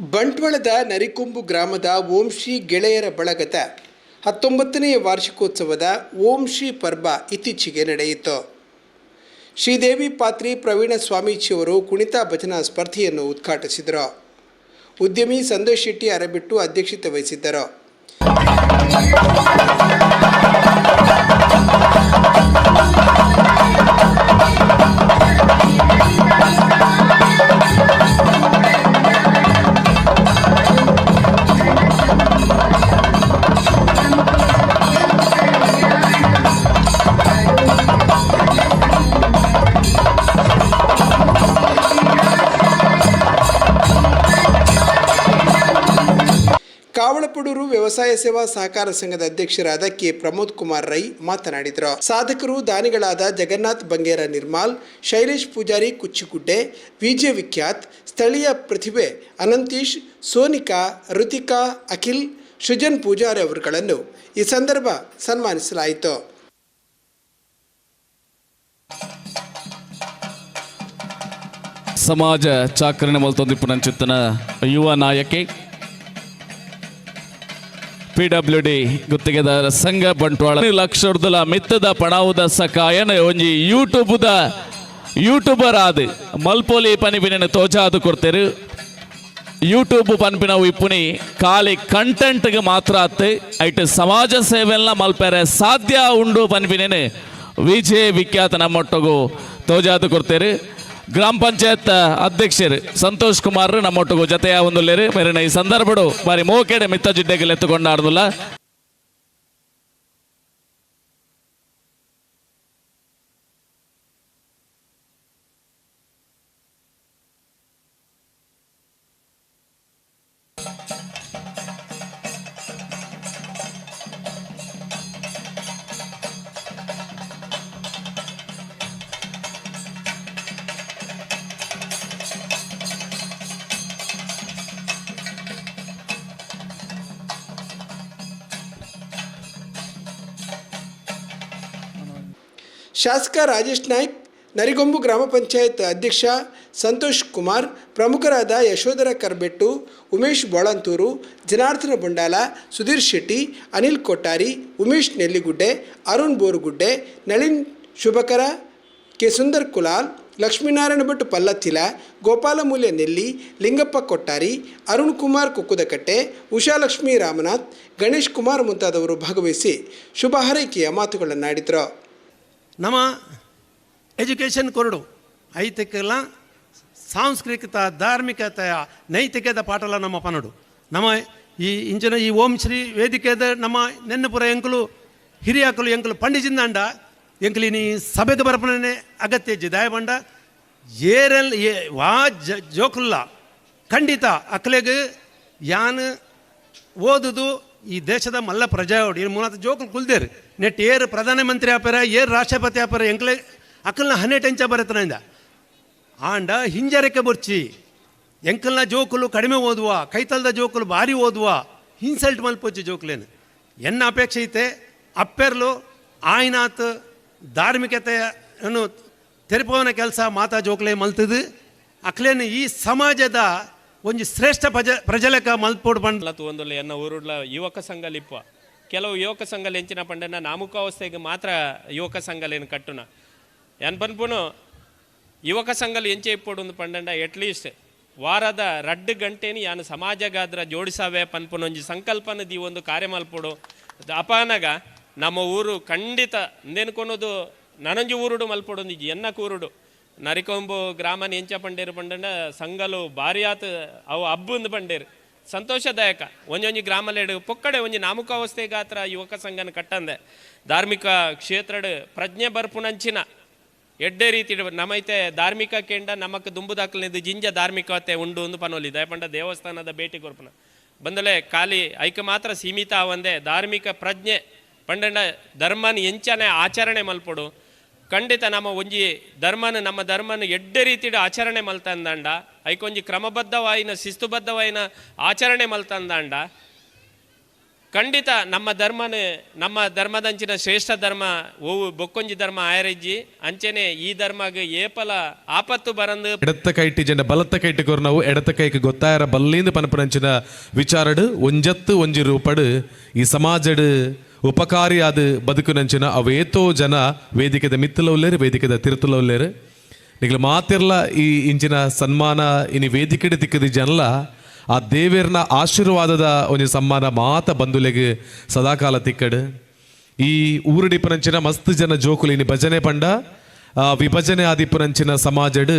ಬಂಟ್ವಾಳದ ನರಿಕೊಂಬು ಗ್ರಾಮದ ಓಂ ಶ್ರೀ ಗೆಳೆಯರ ಬಳಗದ ಹತ್ತೊಂಬತ್ತನೆಯ ವಾರ್ಷಿಕೋತ್ಸವದ ಓಂ ಶ್ರೀ ಪರ್ವ ಇತ್ತೀಚೆಗೆ ನಡೆಯಿತು. ಶ್ರೀದೇವಿ ಪಾತ್ರಿ ಪ್ರವೀಣ ಸ್ವಾಮೀಜಿಯವರು ಕುಣಿತ ಭಜನಾ ಸ್ಪರ್ಧೆಯನ್ನು ಉದ್ಘಾಟಿಸಿದರು. ಉದ್ಯಮಿ ಸಂದೇಶ್ ಶೆಟ್ಟಿ ಅರಬಿಟ್ಟು ಅಧ್ಯಕ್ಷತೆ ವಹಿಸಿದ್ದರು. ಕಾವಳಪಡೂರು ವ್ಯವಸಾಯ ಸೇವಾ ಸಹಕಾರ ಸಂಘದ ಅಧ್ಯಕ್ಷರಾದ ಕೆ ಪ್ರಮೋದ್ ಕುಮಾರ್ ರೈ ಮಾತನಾಡಿದರು. ಸಾಧಕರು ದಾನಿಗಳಾದ ಜಗನ್ನಾಥ್ ಬಂಗೇರ ನಿರ್ಮಾಲ್, ಶೈಲೇಶ್ ಪೂಜಾರಿ ಕುಚ್ಚಿಗುಡ್ಡೆ ವಿಜಯ ವಿಖ್ಯಾತ್, ಸ್ಥಳೀಯ ಪ್ರತಿಭೆ ಅನಂತೀಶ್, ಸೋನಿಕಾ, ಋತಿಕಾ, ಅಖಿಲ್, ಸೃಜನ್ ಪೂಜಾರಿ ಅವರುಗಳನ್ನು ಈ ಸಂದರ್ಭ ಸನ್ಮಾನಿಸಲಾಯಿತು. ಸಮಾಜ ಚಾಕರಣೆ ಮಲ್ತೊಂದಿಪ್ಪು ನಂಚಿತ್ತನ ಯುವ ನಾಯಕಿ ಪಿ ಡಿ ಗುತ್ತಿಗೆದಾರ ಸಂಘ ಬಂಟ್ವಾಳ. ಲಕ್ಷದ ಮಿತ್ತದ ಪಣಾವುದ ಸಕಾಯನ ಒಂಜಿ ಯೂಟ್ಯೂಬ್ದ ಯೂಟ್ಯೂಬರ್ ಆದ್. ಮಲ್ಪೋಲಿ ಪನಿಪಿನ ತೋಜಾದು ಕೊಡ್ತೇರು. ಯೂಟ್ಯೂಬ್ ಪನ್ಪಿನ ಇಪ್ಪುನಿ ಖಾಲಿ ಕಂಟೆಂಟ್ಗೆ ಮಾತ್ರ ಆತು ಐಟ್ ಸಮಾಜ ಸೇವೆಲ್ಲ ಮಲ್ಪೆರೆ ಸಾಧ್ಯ ಉಂಡು ಪನ್ಪಿನೇನು ವಿಜಯ ವಿಖ್ಯಾತ ನಮ್ಮೊಟ್ಟಗೂ ತೋಜಾದು ಕೊಡ್ತೇರು. ಗ್ರಾಮ ಪಂಚಾಯತ್ ಅಧ್ಯಕ್ಷರು ಸಂತೋಷ್ ಕುಮಾರ್ ನಮ್ಮೊಟ್ಟಿಗೂ ಜತೆಯ ಒಂದು ಮೇರಿನ ಈ ಸಂದರ್ಭಡು ಬಾರಿ ಮೋಕೆಡೆ ಮಿತ್ತ ಜಿಡ್ಡೆಗೆ ಎತ್ತುಕೊಂಡಾಡ್ದುಲ್ಲ. ಶಾಸಕ ರಾಜೇಶ್ ನಾಯ್ಕ್, ನರಿಗೊಂಬು ಗ್ರಾಮ ಪಂಚಾಯತ್ ಅಧ್ಯಕ್ಷ ಸಂತೋಷ್ ಕುಮಾರ್, ಪ್ರಮುಖರಾದ ಯಶೋಧರ ಕರ್ಬೆಟ್ಟು, ಉಮೇಶ್ ಬೋಳಂತೂರು, ಜನಾರ್ದನ ಬಂಡಾಲ, ಸುಧೀರ್ ಶೆಟ್ಟಿ, ಅನಿಲ್ ಕೊಟ್ಟಾರಿ, ಉಮೇಶ್ ನೆಲ್ಲಿಗುಡ್ಡೆ, ಅರುಣ್ ಬೋರುಗುಡ್ಡೆ, ನಳಿನ್ ಶುಭಕರ, ಕೆ ಸುಂದರ್ ಕುಲಾಲ್, ಲಕ್ಷ್ಮೀನಾರಾಯಣ ಭಟ್ ಪಲ್ಲತ್ತಿಲ ಗೋಪಾಲಮೂಲ್ಯ ನೆಲ್ಲಿ, ಲಿಂಗಪ್ಪ ಕೊಟ್ಟಾರಿ, ಅರುಣ್ ಕುಮಾರ್ ಕುಕ್ಕುದಕಟ್ಟೆ ಉಷಾಲಕ್ಷ್ಮೀ ರಾಮನಾಥ್, ಗಣೇಶ್ ಕುಮಾರ್ ಮುಂತಾದವರು ಭಾಗವಹಿಸಿ ಶುಭ ಹಾರೈಕೆಯ ಮಾತುಗಳನ್ನಾಡಿದರು. ನಮ್ಮ ಎಜುಕೇಷನ್ ಕೊರಡು. ಐತಿಕಲ ಸಾಂಸ್ಕೃತಿಕ, ಧಾರ್ಮಿಕತೆಯ ನೈತಿಕದ ಪಾಠಲ ನಮ್ಮ ಪನಡು ನಮ್ಮ ಈ ಇಂಚಿನ ಈ ಓಂ ಶ್ರೀ ವೇದಿಕೆದ ನಮ್ಮ ನೆನ್ನಪುರ ಎಂಕುಲು ಹಿರಿಯಾಕಲು ಎಂಕಲು ಪಂಡಿಜಿಂದಾಂಡ ಎಂಕಲಿ ನೀ ಸಭೆಗೆ ಬರಪನೇ ಅಗತ್ಯ ಇಜ್ಜಿ. ದಯಬಂಡ, ಏರಲ್, ಏ, ವಾ ಜೋಕುಲ್ಲ ಖಂಡಿತ ಅಕ್ಲೆಗೆ ಯಾನ್ ಓದುದು ಈ ದೇಶದ ಮಲ್ಲ ಪ್ರಜಾವಡಿ ಮೂಲತ ಜೋಕುಲು ಕುಲ್ದೇರು, ನೆಟ್ ಏರು ಪ್ರಧಾನಮಂತ್ರಿ ಆಪರ, ಏರ್ ರಾಷ್ಟ್ರಪತಿ ಆಪರ, ಎಂಕ್ಲೆ ಅಕ್ಕಲ್ನ ಹನ್ನೆರಡು ಎಂಚ ಬರತನಿಂದ ಆಂಡ ಹಿಂಜರಿಕೆ ಬರ್ಚಿ, ಎಂಕಲ್ನ ಜೋಕುಲು ಕಡಿಮೆ ಓದುವ, ಕೈತಲ್ದ ಜೋಕುಲು ಭಾರಿ ಓದುವ, ಇನ್ಸಲ್ಟ್ ಮಲ್ಪೋಚಿ ಜೋಕ್ಲೇನು. ಎನ್ನ ಅಪೇಕ್ಷೆ ಐತೆ? ಅಪ್ಪೆರ್ಲು ಆಯ್ನಾತ್ ಧಾರ್ಮಿಕತೆಯನ್ನು ತೆರಪವನ ಕೆಲಸ ಮಾತಾ ಜೋಕ್ಲೆ ಮಲ್ತದು. ಅಕ್ಲೇನು ಈ ಸಮಾಜದ ಒಂಜಿ ಶ್ರೇಷ್ಠ ಪ್ರಜ, ಪ್ರಜಲಕ ಮಲ್ಪೋಡು ಲತು ಒಂದೊಳ್ಳೆ ಎನ್ನ ಊರುಡ್ಲ ಯುವಕ ಸಂಘಲಿಪ್ಪ ಕೆಲವು ಯುವಕ ಸಂಘಲ್ ಎಂಚಿನ ಪಂಡನ ನಾಮುಕಾವಸ್ಥೆಗೆ ಮಾತ್ರ ಯುವಕ ಸಂಘಲೇನು ಕಟ್ಟುನ. ಎನ್ ಪನ್ಪುನು ಯುವಕ ಸಂಘಲ್ ಎಂಚೆ ಇಪ್ಪೋಡು ಒಂದು ಪಂಡಂಡ ಎಟ್ಲೀಸ್ಟ್ ವಾರದ ರಡ್ಡು ಗಂಟೆನಿ ಯಾನು ಸಮಾಜಗಾದ್ರ ಜೋಡಿಸಾವೆ ಪನ್ಪುನ ಒಂಜಿ ಸಂಕಲ್ಪನ ದಿ ಒಂದು ಕಾರ್ಯ ಮಲ್ಪೋಡು. ಅಪಾನಗ ನಮ್ಮ ಊರು ಖಂಡಿತ ಇಂದೇನ್ಕೊನ್ನೋದು ನನಂಜಿ ಊರುಡು ಮಲ್ಪಡೊಂದು ಎನ್ನ ಕೂರುಡು. ನರಿಕೊಂಬು ಗ್ರಾಮನ ಎಂಚ ಪಂಡೇರು ಪಂಡಂಡ, ಸಂಗಲು ಆತು, ಅವು ಹಬ್ಬಂದು ಪಂಡೇರು. ಸಂತೋಷದಾಯಕ. ಒಂಜೊಂಜಿ ಗ್ರಾಮಲೆಡ್ ಪೊಕ್ಕಡೆ ಒಂಜಿ ನಾಮುಕಾವಸ್ಥೆ ಗಾತ್ರ ಯುವಕ ಸಂಘನ ಕಟ್ಟಂದೆ. ಧಾರ್ಮಿಕ ಕ್ಷೇತ್ರಡ್ ಪ್ರಜ್ಞೆ ಬರ್ಪುನಂಚಿನ ಎಡ್ಡೆ ರೀತಿ ನಮೈತೆ ಧಾರ್ಮಿಕ ಕೇಂದ್ರ ನಮಕ್ ದುಂಬುದಾಕಲಿದ್ದು ಜಿಂಜ ಧಾರ್ಮಿಕತೆ ಉಂಡು ಒಂದು ಪನೋಲಿ. ದಯಪಂಡ ದೇವಸ್ಥಾನದ ಭೇಟಿ ಕೊರ್ಪುನ. ಬಂದಲೆ ಖಾಲಿ ಐಕ ಮಾತ್ರ ಸೀಮಿತ ಅವಂದೆ ಧಾರ್ಮಿಕ ಪ್ರಜ್ಞೆ. ಪಂಡಂಡ ಧರ್ಮನ ಎಂಚನೆ ಆಚರಣೆ ಮಲ್ಪಡು. ಖಂಡಿತ ನಮ್ಮ ಒಂಜಿ ಧರ್ಮನ, ನಮ್ಮ ಧರ್ಮನ ಎಡ್ಡೆ ರೀತಿ ಆಚರಣೆ ಮಲ್ತಂದಾಂಡ, ಐಕೊಂಜಿ ಕ್ರಮಬದ್ಧವಾಯಿನ, ಶಿಸ್ತುಬದ್ಧವಾಯಿನ ಆಚರಣೆ ಮಲ್ತಂದಾಂಡ. ಖಂಡಿತ ನಮ್ಮ ಧರ್ಮನ, ನಮ್ಮ ಧರ್ಮದಂಚಿನ ಶ್ರೇಷ್ಠ ಧರ್ಮ ಓವು ಬೊಕ್ಕೊಂಜಿ ಧರ್ಮ ಆಯರಜ್ಜಿ, ಅಂಚೆನೆ ಈ ಧರ್ಮಗ್ ಏಪಲ ಆಪತ್ತು ಬರಂದು ಎಡತ್ತ ಕೈಟಿ ಜನ ಬಲತ್ತ ಕೈಟಿ ನಾವು ಎಡತ್ತ ಕೈಗೆ ಗೊತ್ತಾಯರ ಬಲ್ಲಿಂದ ಪನಪನಂಚಿನ ವಿಚಾರಡು, ಒಂಜತ್ತು ಒಂಜಿ ರೂಪಡು ಈ ಸಮಾಜಡು ಉಪಕಾರಿ ಆದ ಬದುಕುನಂಚಿನ ಅವೇತೋ ಜನ, ವೇದಿಕೆದ ಮಿತ್ತಲವಲ್ಲೇರು ವೇದಿಕೆದ ತಿರುತಲ ನಿಗಲು ಮಾತಿರ್ಲ ಈ ಇಂಚಿನ ಸನ್ಮಾನ, ಇನಿ ವೇದಿಕೆಡೆ ದಿಕ್ಕದ ಜನಲ, ಆ ದೇವೇರ್ನ ಆಶೀರ್ವಾದದ ಒಂದು ಸನ್ಮಾನ ಮಾತ ಬಂದುಲೆಗೆ ಸದಾಕಾಲ ತಿಕ್ಕಡು. ಈ ಊರುಡಿಪನಂಚಿನ ಮಸ್ತ್ ಜನ ಜೋಕುಲು ಇನಿ ಭಜನೆ ಪಂಡ ಆ, ವಿಭಜನೆ ಆದಿಪುರಂಚಿನ ಸಮಾಜಡ್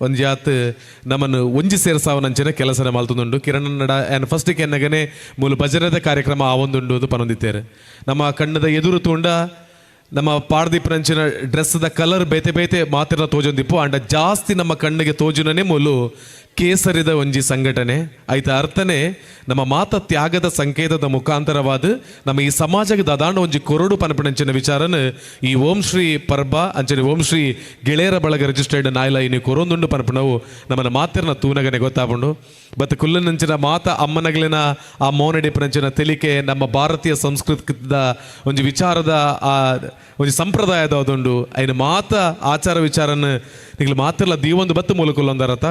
ಒಂದು ಜಾತ್ ನಮ್ಮನ್ನು ಒಂಜಿ ಸೇರ್ಸಾವನಂಚಿನ ಕೆಲಸನ ಮಾಲ್ತುಂದುಂಡು. ಕಿರಣನ್ನಡ ಆ್ಯಂಡ್ ಫಸ್ಟ್ ಕೆನ್ನಗನೆ ಮೂಲ ಭಜನದ ಕಾರ್ಯಕ್ರಮ ಆವೊಂದುಂಡು ಅದು ಪನೊಂದಿತ್ತೇರು. ನಮ್ಮ ಕಣ್ಣದ ಎದುರು ತೂಂಡ ನಮ್ಮ ಪಾಡ್ದಿಪ್ಪನಂಚಿನ ಡ್ರೆಸ್ದ ಕಲರ್ ಬೇತೆ ಬೇತೆ ಮಾತ್ರ ತೋಜೊಂದಿಪ್ಪು. ಅಂಡ ಜಾಸ್ತಿ ನಮ್ಮ ಕಣ್ಣಿಗೆ ತೋಜುನೇ ಮೂಲು ಕೇಸರಿದ ಒಂಜಿ ಸಂಘಟನೆ, ಐತ ಅರ್ಥನೆ ನಮ್ಮ ಮಾತ ತ್ಯಾಗದ ಸಂಕೇತದ ಮುಖಾಂತರವಾದ ನಮ್ಮ ಈ ಸಮಾಜಕ್ಕೆ ದದಾಂಡ ಒಂಜಿ ಕೊರಡು ಪನಪಣಂಚಿನ ವಿಚಾರನ ಈ ಓಂ ಶ್ರೀ ಪರ್ಬ ಅಂಚನೆ ಓಂ ಶ್ರೀ ಗೆಳೆಯರ ಬಳಗ ರಿಜಿಸ್ಟರ್ಡ್ ನಾಯ್ಲ ಇನಿ ಕೊರೊಂದುಂಡು ಪನಪಣವು ನಮ್ಮನ್ನ ಮಾತಿರನ ತೂನಗನೆ ಗೊತ್ತಾಪುಂಡು. ಬತ್ ಕುಲ್ಲನಂಚಿನ ಮಾತ ಅಮ್ಮನಗಲಿನ ಆ ಮೌನಡಿಪನಂಚಿನ ತೆಲಿಕೆ ನಮ್ಮ ಭಾರತೀಯ ಸಂಸ್ಕೃತದ ಒಂಜಿ ವಿಚಾರದ ಆ ಒಂಜಿ ಸಂಪ್ರದಾಯದ ಅದೊಂದು ಐನ ಮಾತ ಆಚಾರ ವಿಚಾರನ ನಿಗ್ಲು ಮಾತಿರಲ್ಲ ದೀವೊಂದು ಬತ್ತು ಮೂಲಕುಲ್ಲೊಂದರತ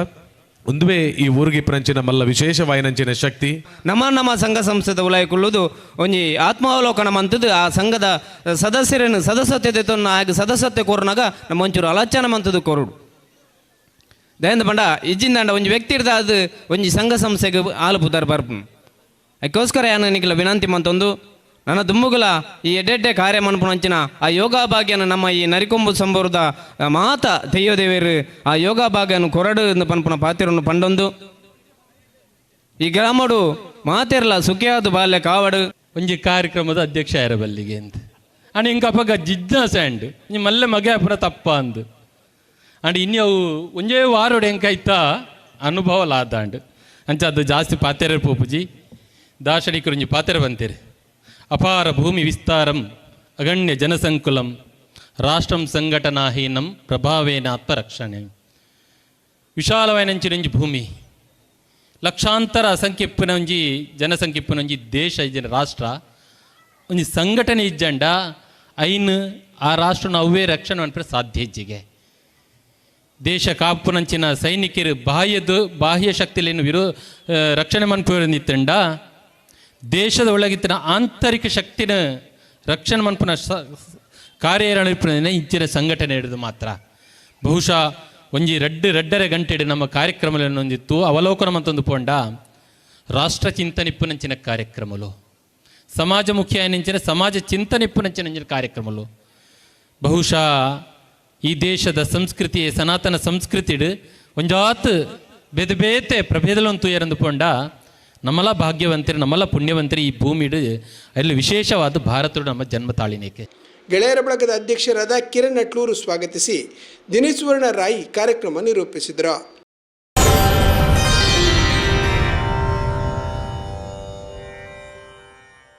ಒಂದುವೇ ಈ ಊರಿಗೆ ಪ್ರಂಚಿನ ಮಲ್ಲ ವಿಶೇಷವಾಯಿನಂಚಿನ ಶಕ್ತಿ. ನಮ್ಮ ನಮ್ಮ ಸಂಘ ಸಂಸ್ಥೆದ ಉಲಾಯ್ಕೊಳ್ಳುವುದು ಒಂಜಿ ಆತ್ಮಾವಲೋಕನ ಮಂತದ್ದು ಆ ಸಂಘದ ಸದಸ್ಯರನ್ನು ಸದಸ್ಯತೆ ತೊನ್ನ ಆಗ ಸದಸ್ಯತೆ ಕೋರ್ನಾಗ ನಮ್ಮ ಒಂಚೂರು ಅಲಚನ ಮಂತದ್ದು ಕೋರುಡು. ದಯಂದ ಪಂಡ ಇಜ್ಜಿಂದಾಂಡ ಒಂಜಿ ವ್ಯಕ್ತಿ ಇರ್ದ ಅದು ಒಂಜಿ ಸಂಘ ಸಂಸ್ಥೆಗೆ ಆಲು ಪುದರ್ ಬರ್ಪು. ಅದಕ್ಕೋಸ್ಕರ ಯಾನು ವಿನಂತಿ ಮಂತೊಂದು. ನನ್ನ ದುಮ್ಮುಗುಲ, ಈ ಎಡ್ಡೆಡ್ಡೆ ಕಾರ್ಯ ಮನ್ಪುಣಂಚಿನ ಆ ಯೋಗಾಭಾಗ್ಯನ ನಮ್ಮ ಈ ನರಿಕೊಂಬು ಸಂಬರದ ಮಾತ ತೆಯ್ಯೋದೇವೇರು ಆ ಯೋಗ ಭಾಗ್ಯನು ಕೊರಡು ಎಂದು ಪನ್ಪುನ ಪಾತಿರನ್ನು ಪಂಡೊಂದು. ಈ ಗ್ರಾಮಡು ಮಾತಿರಲ ಸುಖಿಯಾದ ಬಾಲ್ಯ ಕಾವಡು. ಒಂಜಿ ಕಾರ್ಯಕ್ರಮದ ಅಧ್ಯಕ್ಷ ಇರಬಲ್ಲಿಗೆ ಅಂತ ಅಂಡ್ ಇಂಕ ಅಪ್ಪಗ ಜಿಜ್ಞಾಸೆ ಅಂಡ್ ನಿಮ್ಮ ಮಲ್ಲೆ ಮಗ ಅಪರ ತಪ್ಪ ಅಂದು. ಅಂಡ್ ಇನ್ಯವು ಒಂಜೇ ವಾರೋಡು ಎಂಕೈತ ಅನುಭವ ಲಾದಾಂಡ್ ಅಂಚ ಅದು ಜಾಸ್ತಿ ಪಾತೆರೆ ಪೂಪುಜಿ ದಾಶಡಿಕರು ಒಂಜಿ ಪಾತೆರೆ ಬಂತೇರಿ. ಅಪಾರ ಭೂಮಿ ವಿಸ್ತಾರಂ, ಅಗಣ್ಯ ಜನಸಂಕುಲಂ, ರಾಷ್ಟ್ರಂ ಸಂಘಟನಾಹೀನಂ, ಪ್ರಭಾವೇನ ಆತ್ಮರಕ್ಷಣೆ. ವಿಶಾಲವಾಯಿನಂಚಿನೊಂಜಿ ಭೂಮಿ. ಲಕ್ಷಾಂತರ ಸಂಖ್ಯೆಪ್ಪನ ಒಂಜಿ ಜನಸಂಖ್ಯೆಪ್ಪನ ಒಂಜಿ ದೇಶ ಇಜ್ಜಿನ ರಾಷ್ಟ್ರ. ಒಂಜಿ ಸಂಘಟನೆ ಇಜ್ಜಂಡ, ಐನ್ ಆ ರಾಷ್ಟ್ರನ ಅವೇ ರಕ್ಷಣೆ ಮಾಡ್ಪರೆ ಸಾಧ್ಯ ಇಜ್ಜಿಗೆ. ದೇಶ ಕಾಪುನಂಚಿನ ಸೈನಿಕರು ಬಾಹ್ಯದು, ಬಾಹ್ಯ ಶಕ್ತಿಲೇನು ವಿರೋ ರಕ್ಷಣೆ ರಕ್ಷಣೆ ಮನ್ಪುನಿತ್ತಂಡ ದೇಶದ ಒಳಗಿತ್ತಿನ ಆಂತರಿಕ ಶಕ್ತಿನ ರಕ್ಷಣೆ ಮನ್ಪುನ ಸ ಇಂಚಿನ ಸಂಘಟನೆ ಹಿಡಿದು ಮಾತ್ರ. ಬಹುಶಃ ಒಂಜಿ ರೆಡ್, ರೆಡ್ಡರೆ ಗಂಟೆಡಿ ನಮ್ಮ ಕಾರ್ಯಕ್ರಮಗಳನ್ನು ಹೊಂದಿತ್ತು. ಅವಲೋಕನ ಮಂತೊಂದು ಪೋಂಡ, ರಾಷ್ಟ್ರ ಚಿಂತನಿಪ್ಪುನಂಚಿನ ಕಾರ್ಯಕ್ರಮಲು. ಸಮಾಜಮುಖಿ ಆಯನಿಂಚಿನ ಸಮಾಜ ಚಿಂತನಿಪ್ಪುನಂಚಿನ ಕಾರ್ಯಕ್ರಮಲು. ಬಹುಶಃ ಈ ದೇಶದ ಸಂಸ್ಕೃತಿ, ಸನಾತನ ಸಂಸ್ಕೃತಿಡ್ ಒಂಜಾತ್ ಬೇತೆ ಪ್ರಭೇದಲೊಂದು ತುಯರಂದು ಪೋಂಡ. ನಮ್ಮಲ ಭಾಗ್ಯವಂತರಿ, ನಮ್ಮಲ್ಲ ಪುಣ್ಯವಂತರಿ ಈ ಭೂಮಿ ಅಲ್ಲಿ ವಿಶೇಷವಾದ ಭಾರತರು ನಮ್ಮ ಜನ್ಮ ತಾಳಿನೇಕೆ ಗೆಳೆಯರ ಬಳಗದ ಅಧ್ಯಕ್ಷರಾದ ಕಿರಣ್ ಅಟ್ಲೂರು ಸ್ವಾಗತಿಸಿ ದಿನೇಶ್ವರ್ಣ ರಾಯಿ ಕಾರ್ಯಕ್ರಮ ನಿರೂಪಿಸಿದರು.